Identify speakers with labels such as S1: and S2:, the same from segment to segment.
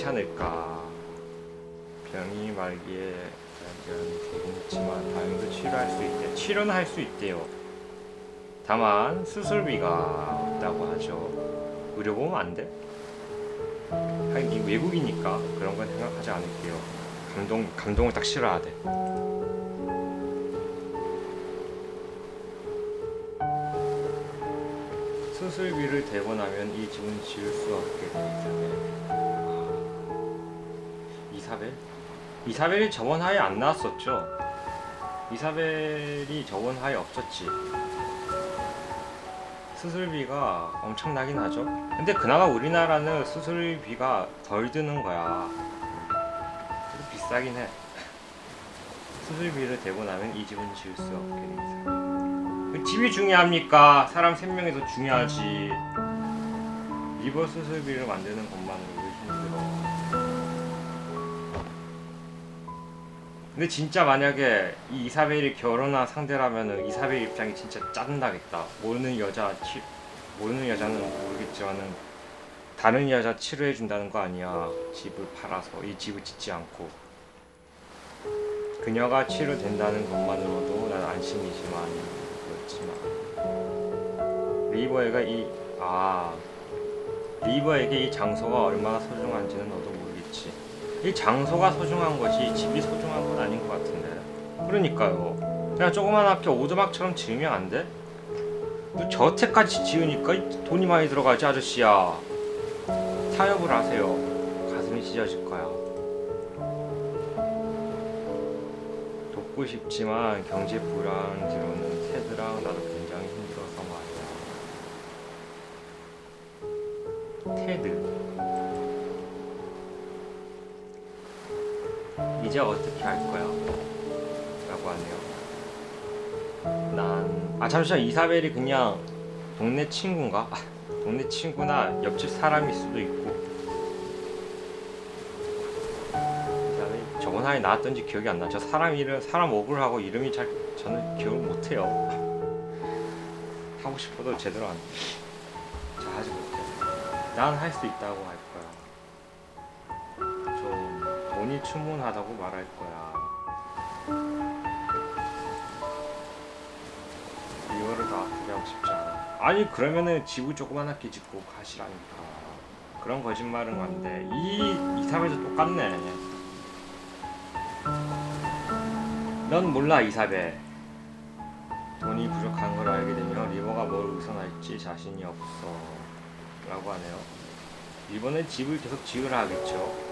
S1: 괜찮을까? 병이 말기에 되긴 했지만 다행히도 치료할 수 있대. 치료는 할 수 있대요. 다만 수술비가 없다고 하죠. 의료보험 안 돼? 하긴 이 외국이니까 그런 건 생각하지 않을게요. 감동 감동을 딱 싫어하대. 수술비를 대고 나면 이 집은 지을 수 없게 돼 이사벨. 이사벨? 이사벨이 화에 안 나왔었죠? 이사벨이 저번 화에 없었지. 수술비가 엄청나긴 하죠. 근데 그나마 우리나라는 수술비가 덜 드는 거야. 비싸긴 해. 수술비를 대고 나면 이 집은 지을 수 없게 돼 있어요. 그 집이 중요합니까? 사람 생명이 더 중요하지. 리버 수술비를 만드는 것만으로 근데 진짜 만약에 이 이사벨이 결혼한 상대라면은 이사벨 입장이 진짜 짜증나겠다. 모르는 여자 치 모르는 여자는 모르겠지만은 다른 여자 치료해 준다는 거 아니야. 집을 팔아서 이 집을 짓지 않고 그녀가 치료된다는 것만으로도 난 안심이지만 그렇지만 리버에가 이 아 리버에게 이 장소가 얼마나 소중한지는 너도 모르겠지. 이 장소가 소중한 것이 집이 소중한 건 아닌 것 같은데. 그러니까요. 그냥 조그만하게 오두막처럼 지으면 안 돼? 너 저택까지 지으니까 이 돈이 많이 들어가지 아저씨야. 타협을 하세요. 가슴이 찢어질 거야. 돕고 싶지만 경제 불안지로는 테드랑 나도 굉장히 힘들어서 말이야. 테드. 이제 어떻게 할 거야? 라고 하네요. 난, 아, 잠시만, 이사벨이 그냥 동네 친구인가? 아, 동네 친구나 옆집 사람일 수도 있고. 이사벨, 저번 화에 나왔던지 기억이 안 나. 저 사람 이름, 사람 억울하고 이름이 잘, 저는 기억을 못해요. 하고 싶어도 제대로 안, 잘 하지 못해. 난 할 수 있다고 할거 돈이 충분하다고 말할 거야. 이거를 다 아프게 하고 싶지 않아. 아니 그러면은 집을 조그만하게 짓고 가시라니까. 그런 거짓말은 안 돼. 이 이사벨도 똑같네. 넌 몰라 이사벨. 돈이 부족한 걸 알게 되면 리버가 뭘 우선할지 자신이 없어. 라고 하네요. 리버는 집을 계속 지으라 하겠죠.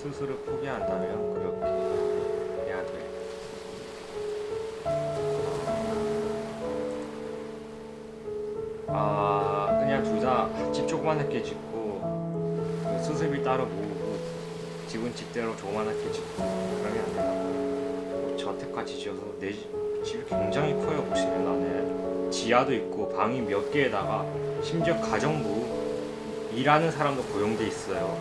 S1: 스스로 포기한다면 그렇게 해야 돼. 아 그냥 둘 다 집 조그만하게 짓고 그 수습이 따로 모으고 집은 집대로 조그만하게 짓고 그러면 안 되나? 저택까지 지어서 내 집, 집이 굉장히 커요 보시면 안에 지하도 있고 방이 몇 개에다가 심지어 가정부 일하는 사람도 고용돼 있어요.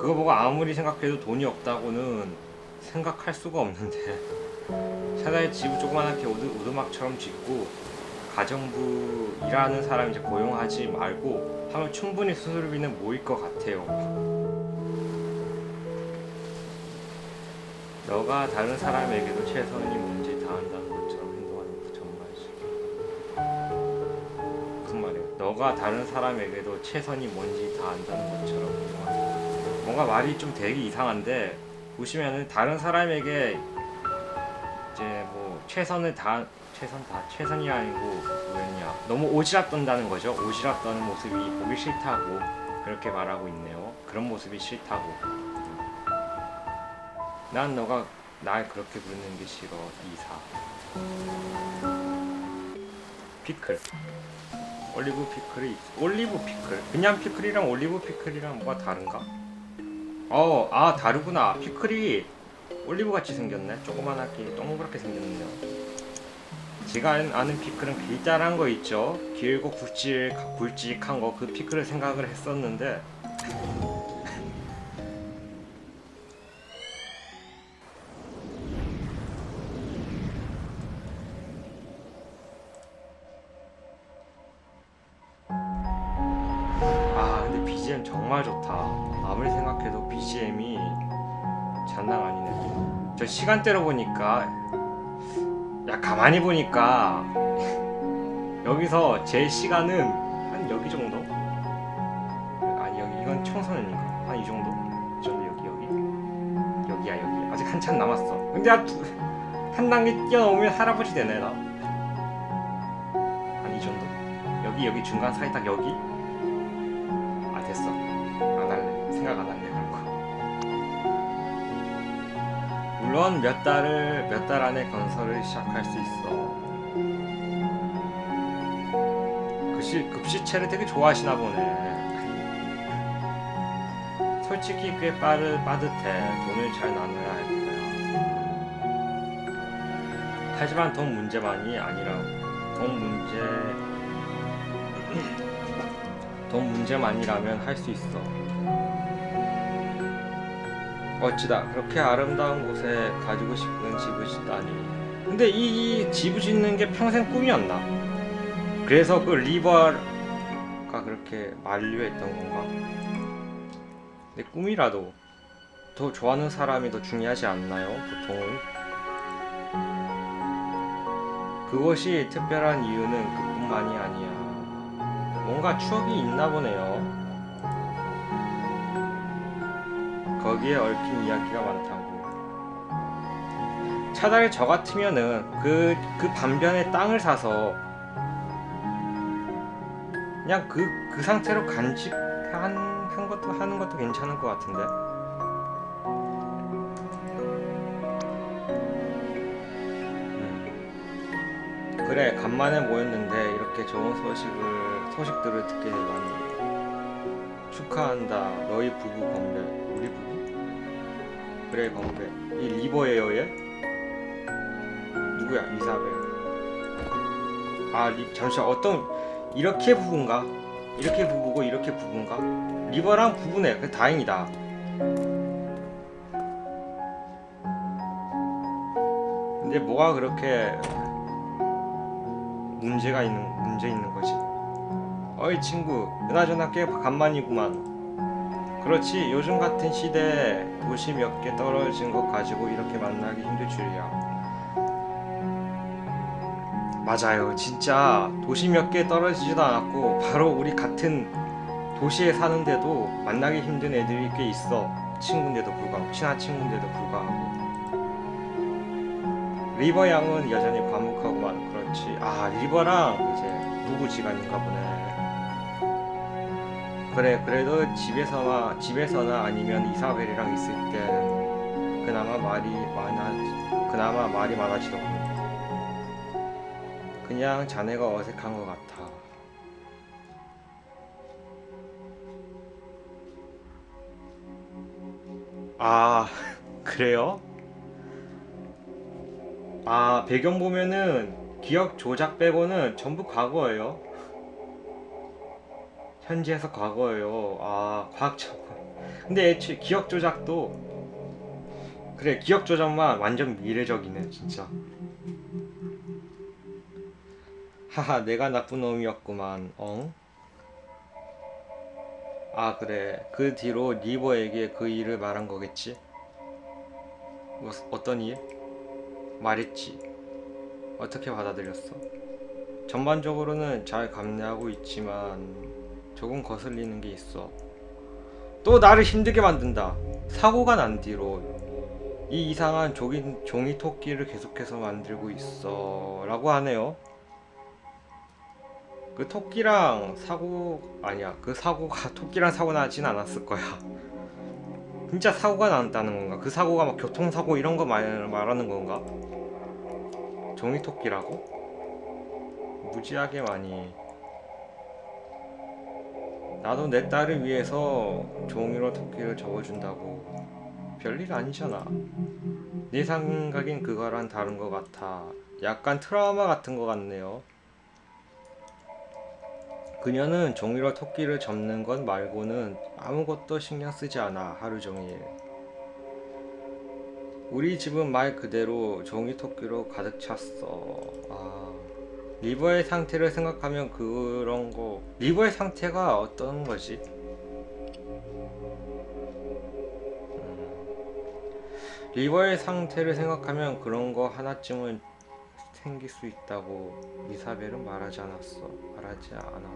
S1: 그거 보고 아무리 생각해도 돈이 없다고는 생각할 수가 없는데 차라리 집을 조그만하게 오두, 오두 막처럼 짓고 가정부 일하는 사람 이제 고용하지 말고 하면 충분히 수술비는 모일 것 같아요. 너가 다른 사람에게도 최선이 뭔지 다 안다는 것처럼 행동하는 그 정말이지. 무슨 말이야? 너가 다른 사람에게도 최선이 뭔지 다 안다는 것처럼 행동하는 뭔가 말이 좀 되게 이상한데 보시면은 다른 사람에게 이제 뭐 최선을 다 최선 다 최선이 아니고 뭐였냐. 너무 오지랖 떤다는 거죠. 오지랖 떠는 모습이 보기 싫다고 그렇게 말하고 있네요. 그런 모습이 싫다고. 난 너가 날 그렇게 부르는 게 싫어 이사. 피클. 올리브 피클이 있- 올리브 피클. 그냥 피클이랑 올리브 피클이랑 뭐가 다른가? 어, 아 다르구나. 피클이 올리브 같이 생겼네. 조그만하게 동그랗게 생겼네요. 제가 아는- 아는 피클은 길다란 거 있죠. 길고 굵직 굵직한 거 그 피클을 생각을 했었는데 생각해도 BGM이 장난 아니네. 저 시간대로 보니까 야 가만히 보니까 여기서 제 시간은 한 여기 정도? 아니 여기 이건 청소년인가? 한 이 정도? 이 정도 여기 여기 여기야 여기 아직 한참 남았어. 근데 한, 두- 한 단계 뛰어넘으면 할아버지 되네 나. 한 이 정도? 여기 여기 중간 사이 딱 여기? 물론 몇 달을 몇 달 안에 건설을 시작할 수 있어. 급시 급시체를 되게 좋아하시나 보네. 솔직히 꽤 빠르 빠듯해. 돈을 잘 나눠야 할 거야. 하지만 돈 문제만이 아니라 돈 문제 돈 문제만이라면 할 수 있어. 어찌다 그렇게 아름다운 곳에 가지고 싶은 집을 짓다니. 근데 이, 이 집을 짓는 게 평생 꿈이었나? 그래서 그 리버가 그렇게 만류했던 건가? 근데 꿈이라도 더 좋아하는 사람이 더 중요하지 않나요? 보통은. 그것이 특별한 이유는 그뿐만이 아니야. 뭔가 추억이 있나 보네요. 거기에 얽힌 이야기가 많다고. 차라리 저 같으면은 그, 그 반변에 땅을 사서 그냥 그, 그 상태로 간직한 한 것도 하는 것도 괜찮을 것 같은데. 음. 그래 간만에 모였는데 이렇게 좋은 소식을 소식들을 듣게 되다니 축하한다. 너희 부부 건배. 우리 부부? 그래 건배. 이 리버예요 얘? 누구야? 이사벨. 아 리, 잠시만. 어떤 이렇게 부부인가? 이렇게 부부고 이렇게 부부인가? 리버랑 부부네. 그 다행이다. 근데 뭐가 그렇게 문제가 있는 문제 있는 거지. 어이 친구, 그나저나 꽤 간만이구만. 그렇지, 요즘 같은 시대에 도시 몇 개 떨어진 것 가지고 이렇게 만나기 힘들 줄이야. 맞아요, 진짜 도시 몇 개 떨어지지도 않았고 바로 우리 같은 도시에 사는데도 만나기 힘든 애들이 꽤 있어. 친구인데도 불구하고 친한 친구인데도 불구하고. 리버 양은 여전히 과묵하고만 그렇지. 아 리버랑 이제 부부지간인가 보네. 그래 그래도 집에서나 집에서나 아니면 이사벨이랑 있을 때 그나마 말이 많아 그나마 말이 많아지더군. 그냥 자네가 어색한 것 같아. 아 그래요? 아 배경 보면은 기억 조작 빼고는 전부 과거예요. 현지에서 과거예요. 아 과학적. 근데 애초에 기억 조작도 그래 기억 조작만 완전 미래적이네 진짜. 하하 내가 나쁜 놈이었구만. 엉. 아 그래 그 뒤로 리버에게 그 일을 말한 거겠지? 뭐, 어떤 일? 말했지. 어떻게 받아들였어? 전반적으로는 잘 감내하고 있지만 조금 거슬리는 게 있어. 또 나를 힘들게 만든다. 사고가 난 뒤로 이 이상한 종이, 종이 토끼를 계속해서 만들고 있어. 라고 하네요. 그 토끼랑 사고, 아니야. 그 사고가 토끼랑 사고 나진 않았을 거야. 진짜 사고가 났다는 건가? 그 사고가 막 교통사고 이런 거 말, 말하는 건가? 종이 토끼라고? 무지하게 많이. 나도 내 딸을 위해서 종이로 토끼를 접어준다고. 별일 아니잖아. 네 생각엔 그거랑 다른 것 같아. 약간 트라우마 같은 것 같네요. 그녀는 종이로 토끼를 접는 것 말고는 아무것도 신경 쓰지 않아, 하루 종일. 우리 집은 말 그대로 종이 토끼로 가득 찼어. 아, 리버의 상태를 생각하면 그런 거. 리버의 상태가 어떤 거지? 음. 리버의 상태를 생각하면 그런 거 하나쯤은 생길 수 있다고 이사벨은 말하지 않았어. 말하지 않아.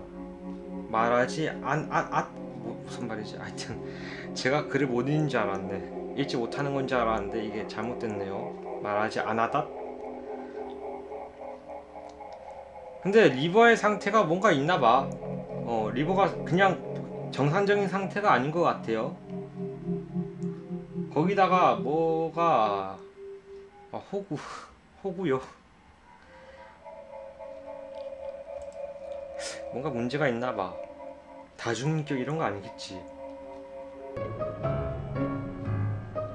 S1: 말하지 않아 뭐, 무슨 말이지? 하여튼 제가 글을 못 읽는 줄 알았네. 읽지 못하는 건 줄 알았는데 이게 잘못됐네요. 말하지 않았다? 근데 리버의 상태가 뭔가 있나 봐. 어, 리버가 그냥 정상적인 상태가 아닌 것 같아요. 거기다가 뭐가 아, 호구 호구요. 뭔가 문제가 있나 봐. 다중인격 이런 거 아니겠지.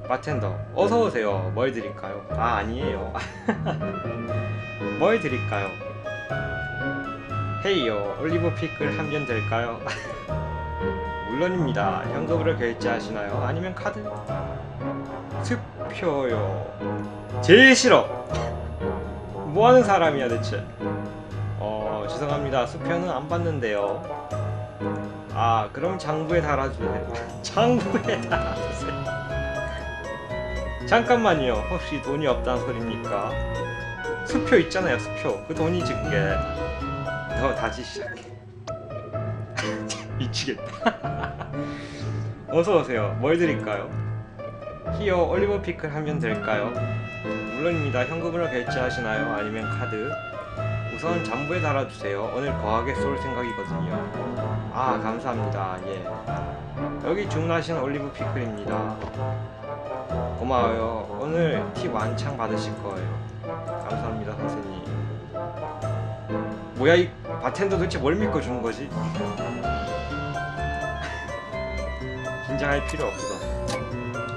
S1: 바텐더 어서 오세요. 뭘 드릴까요? 아 아니에요. 뭘 드릴까요? 헤이요 올리브 피클 한면 될까요? 물론입니다. 현금으로 결제하시나요? 아니면 카드? 수표요. 제일 싫어. 뭐 하는 사람이야 대체? 어 죄송합니다. 수표는 안 받는데요. 아 그럼 장부에 달아주세요. 장부에 달아주세요. 잠깐만요. 혹시 돈이 없다는 소리입니까? 수표 있잖아요. 수표. 그 돈이지 그게. 너 다시 시작해. 미치겠다. 어서 오세요. 뭘 드릴까요? 히어 올리브 피클 하면 될까요? 물론입니다. 현금으로 결제하시나요? 아니면 카드? 우선 잠부에 달아주세요. 오늘 거하게 쏠 생각이거든요. 아 감사합니다. 예. 여기 주문하신 올리브 피클입니다. 고마워요. 오늘 팁 완창 받으실 거예요. 감사합니다, 선생님. 뭐야 이 바텐더 도대체 뭘 믿고 주는 거지? 긴장할 필요 없어.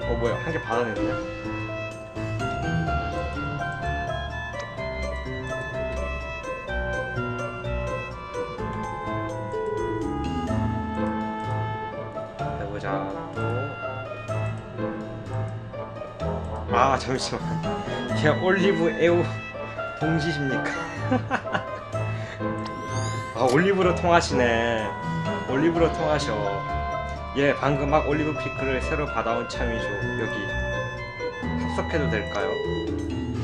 S1: 어 뭐야 한 개 받아냈네. 해보자 또. 아 잠시만. 걔 올리브 에우 동지십니까? 아 올리브로 통하시네. 올리브로 통하셔. 예, 방금 막 올리브 피클을 새로 받아온 참이죠. 여기 합석해도 될까요?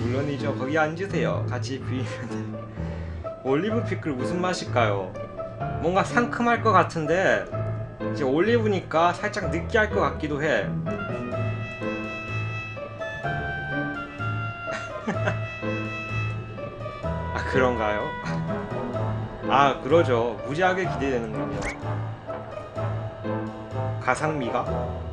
S1: 물론이죠. 거기 앉으세요. 같이 비비면 올리브 피클 무슨 맛일까요? 뭔가 상큼할 것 같은데 이제 올리브니까 살짝 느끼할 것 같기도 해. 아 그런가요? 아 그러죠. 무지하게 기대되는군요. 가상미가?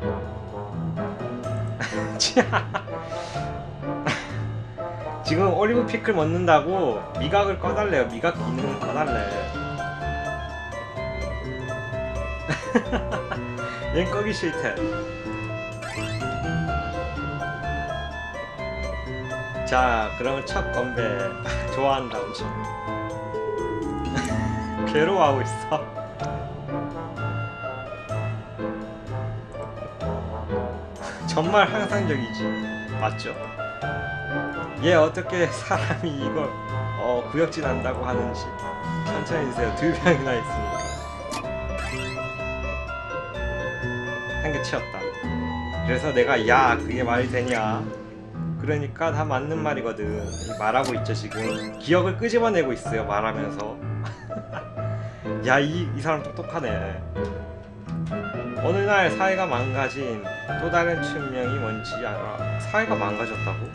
S1: 지금 올리브 피클 먹는다고 미각을 꺼달래요. 미각 기능을 꺼달래. 얜 꺼기 싫대. 자, 그러면 첫 건배. 좋아한다, 엄청. 괴로워하고 있어. 정말 항상적이지. 맞죠? 얘 어떻게 사람이 이걸 어, 구역질 한다고 하는지. 천천히 드세요. 두 병이나 있으니까 한 개 치웠다. 그래서 내가 야 그게 말이 되냐? 그러니까 다 맞는 말이거든. 말하고 있죠 지금. 기억을 끄집어내고 있어요 말하면서 야 이 이 사람 똑똑하네 어느 날 사회가 망가진 또 다른 측면이 뭔지 알아. 사회가 망가졌다고?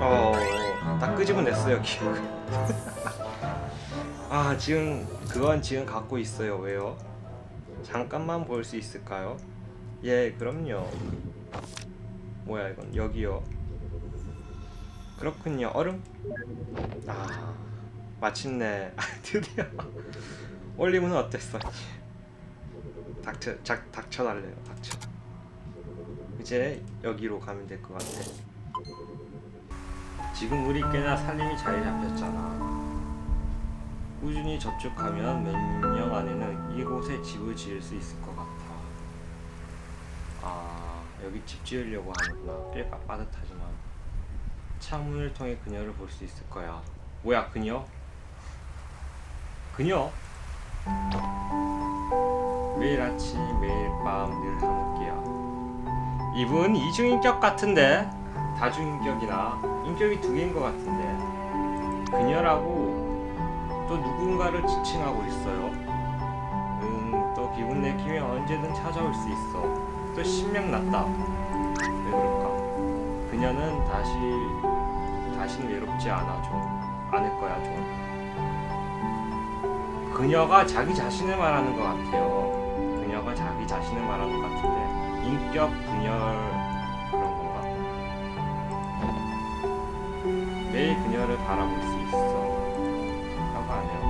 S1: 어, 딱 끄집어냈어요 기억을. 아 지금 그건 지금 갖고 있어요. 왜요? 잠깐만 볼 수 있을까요? 예, 그럼요. 뭐야 이건 여기요. 그렇군요. 얼음? 아, 마침내 아, 드디어 올리브는 어땠어? 닥쳐, 작, 닥쳐달래요. 닥쳐. 이제 여기로 가면 될 것 같아. 지금 우리 꽤나 살림이 자리 잡혔잖아. 꾸준히 저축하면 몇 년 안에는 이곳에 집을 지을 수 있을 것 같아. 아, 여기 집 지으려고 하는구나. 꽤 빠- 빠듯하지만. 창문을 통해 그녀를 볼 수 있을 거야. 뭐야, 그녀? 그녀? 매일 아침 매일 밤 늘 함께야 이분 이중인격 같은데 다중인격이나 인격이 두 개인 것 같은데 그녀라고 또 누군가를 지칭하고 있어요. 음, 또 기분 내키면 언제든 찾아올 수 있어. 또 신명 났다. 왜 그럴까? 그녀는 다시 다시는 외롭지 않아 좀 않을 거야 좀. 그녀가 자기 자신을 말하는 것 같아요. 그녀가 자기 자신을 말하는 것 같은데 인격 분열 그런 건가? 매일 그녀를 바라볼 수 있어. 라고 하네요.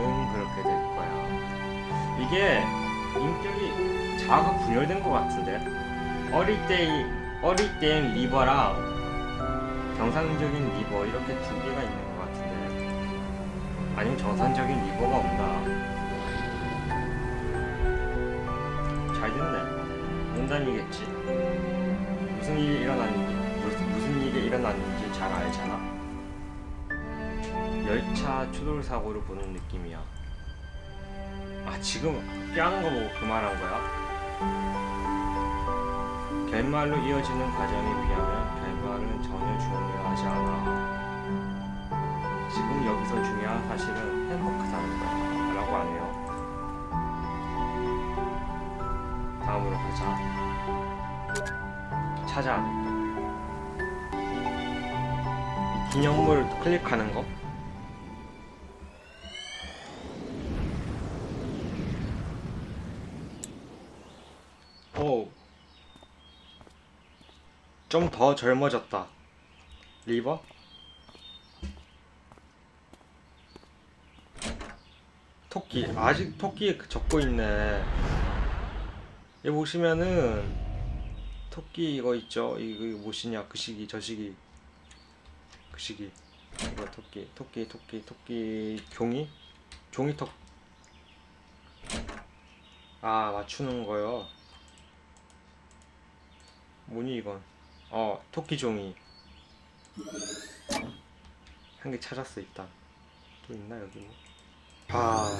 S1: 응 그렇게 될 거야. 이게 인격이 자아가 분열된 것 같은데 어릴 때 어릴 땐 리버랑 정상적인 리버 이렇게 두 개가 있는 아니면 정상적인 리버가 없나? 잘 됐네. 농담이겠지. 무슨 일이 일어났는지 무슨, 무슨 일이 일어났는지 잘 알잖아. 열차 추돌 사고를 보는 느낌이야. 아 지금 피하는 거 보고 그 말한 거야? 결말로 이어지는 과정에 비하면 결말은 전혀 중요하지 않아. 지금 여기서 중요한 사실은 행복하다는 거야. 라고 하네요. 다음으로 가자. 찾아. 이 기념물 클릭하는 거? 오. 좀더 젊어졌다. 리버? 토끼. 아직 토끼에 적고 있네. 여기 보시면은 토끼 이거 있죠? 이거 무엇이냐? 그 시기, 저 시기. 그 시기. 이거 토끼, 토끼, 토끼, 토끼. 종이? 종이 턱. 아, 맞추는 거요. 뭐니 이건? 어, 토끼 종이. 한 개 찾았어 일단. 또 있나 여기 뭐? 아,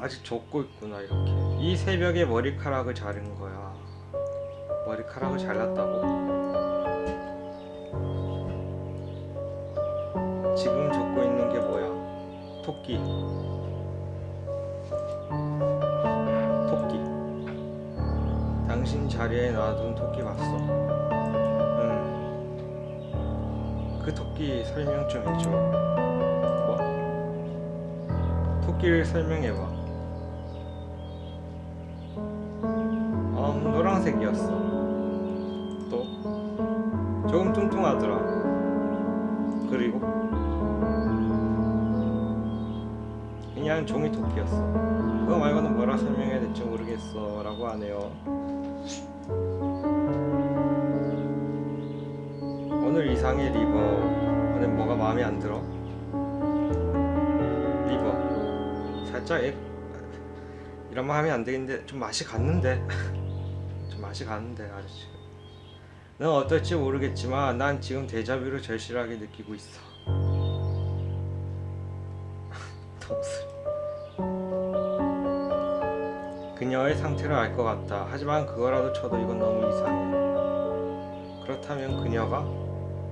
S1: 아직 적고 있구나 이렇게. 이 새벽에 머리카락을 자른 거야. 머리카락을 잘랐다고? 지금 적고 있는 게 뭐야? 토끼. 토끼. 당신 자리에 놔둔 토끼 봤어? 응. 그 토끼 설명 좀 해줘. 뭐? 토끼를 설명해봐. 음, 노란색이었어. 또? 조금 뚱뚱하더라. 그리고? 그냥 종이 토끼였어. 그거 말고는 뭐라 설명해야 될지 모르겠어. 라고 하네요. 오늘 이상의 리버. 오늘 뭐가 마음에 안 들어? 살짝 애... 이런 말 하면 안 되겠는데 좀 맛이 갔는데. 좀 맛이 갔는데 아저씨. 넌 어떨지 모르겠지만 난 지금 데자뷰를 절실하게 느끼고 있어. 너무 슬- 그녀의 상태를 알 것 같다. 하지만 그거라도 쳐도 이건 너무 이상해. 그렇다면 그녀가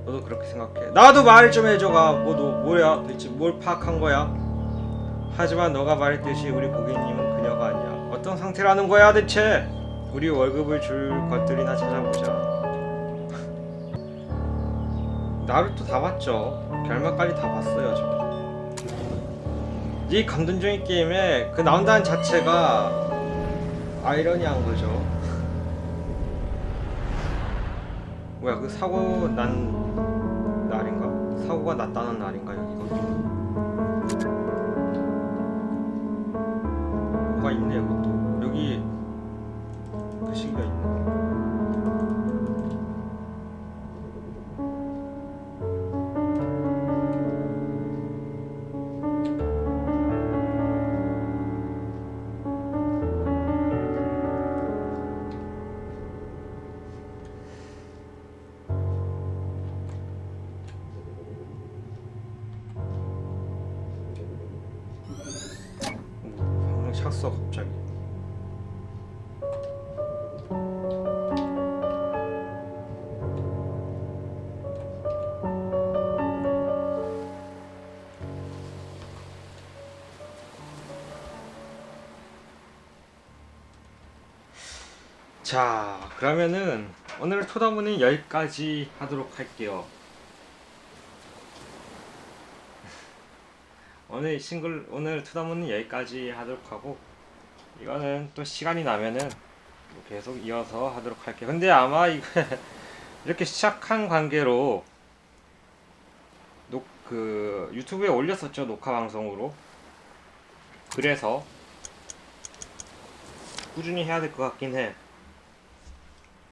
S1: 너도 그렇게 생각해. 나도 말좀 해줘가. 뭐 너 뭐야? 대체 뭘 파악한 거야? 하지만 너가 말했듯이 우리 고객님은 그녀가 아니야. 어떤 상태라는 거야 대체? 우리 월급을 줄 것들이나 찾아보자. 나루토 다 봤죠. 결말까지 다 봤어요 저. 이 감동적인 게임에 그 나온다는 자체가 아이러니한 거죠. 뭐야 그 사고 난 날인가? 사고가 났다는 날인가 여기 있네 이것도 여기 그 시기가 있네. 자, 그러면은 오늘 토다문은 여기까지 하도록 할게요. 오늘 싱글 오늘 토다문은 여기까지 하도록 하고 이거는 또 시간이 나면은 뭐 계속 이어서 하도록 할게요. 근데 아마 이거 이렇게 시작한 관계로 녹, 그 유튜브에 올렸었죠 녹화 방송으로. 그래서 꾸준히 해야 될 것 같긴 해.